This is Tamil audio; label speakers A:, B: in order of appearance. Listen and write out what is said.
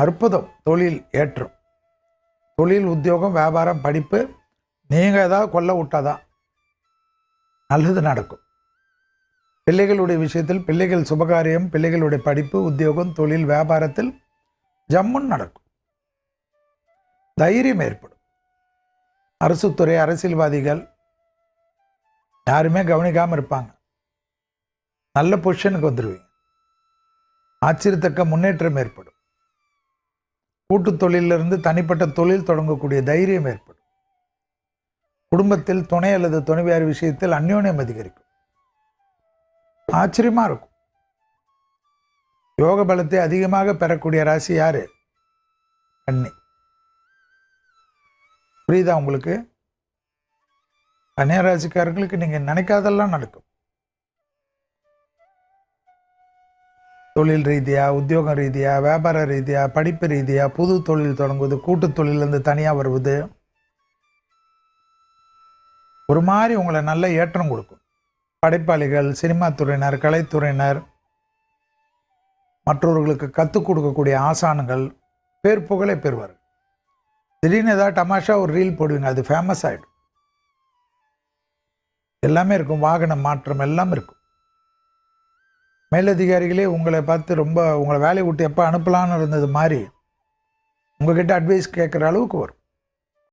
A: அற்புதம் தொழில் ஏற்றம். தொழில் உத்தியோகம் வியாபாரம் படிப்பு நீங்கள் ஏதாவது கொல்ல விட்டாதான் நல்லது நடக்கும். பிள்ளைகளுடைய விஷயத்தில் பிள்ளைகள் சுபகாரியம் பிள்ளைகளுடைய படிப்பு உத்தியோகம் தொழில் வியாபாரத்தில் ஜம்முன்னு நடக்கும். தைரியம் ஏற்படும். அரசுத்துறை அரசியல்வாதிகள் யாருமே கவனிக்காமல் இருப்பாங்க. நல்ல பொசிஷனுக்கு வந்துடுவீங்க ஆச்சரியத்தக்க முன்னேற்றம் ஏற்படும். கூட்டு தொழிலிருந்து தனிப்பட்ட தொழில் தொடங்கக்கூடிய தைரியம் ஏற்படும். குடும்பத்தில் துணை அல்லது துணைவியார் விஷயத்தில் அந்யோன்யம் அதிகரிக்கும். ஆச்சரியமாக இருக்கும். யோக பலத்தை அதிகமாக பெறக்கூடிய ராசி யார்? கன்னி. புரியுதா உங்களுக்கு? கன்னியா ராசிக்காரர்களுக்கு நீங்கள் நினைக்காதெல்லாம் நடக்கும். தொழில் ரீதியாக உத்தியோகம் ரீதியாக வியாபார ரீதியாக படிப்பு ரீதியாக புது தொழில் தொடங்குவது கூட்டு தொழிலேருந்து தனியாக வருவது ஒரு மாதிரி உங்களை நல்ல ஏற்றம் கொடுக்கும். படைப்பாளிகள் சினிமா துறையினர் கலைத்துறையினர் மற்றவர்களுக்கு கற்றுக் கொடுக்கக்கூடிய ஆசான்கள் பேர் புகழை பெறுவார்கள். திடீர்னு ஏதாவது டமாஷா ஒரு ரீல் போடுவீங்க அது ஃபேமஸ் ஆகிடும் எல்லாமே இருக்கும் வாகன மாற்றம் எல்லாம் இருக்கும். மேலதிகாரிகளே உங்களை பார்த்து ரொம்ப உங்களை வேலையை விட்டு எப்போ அனுப்பலான்னு இருந்தது மாதிரி உங்ககிட்ட அட்வைஸ் கேட்குற அளவுக்கு வரும்.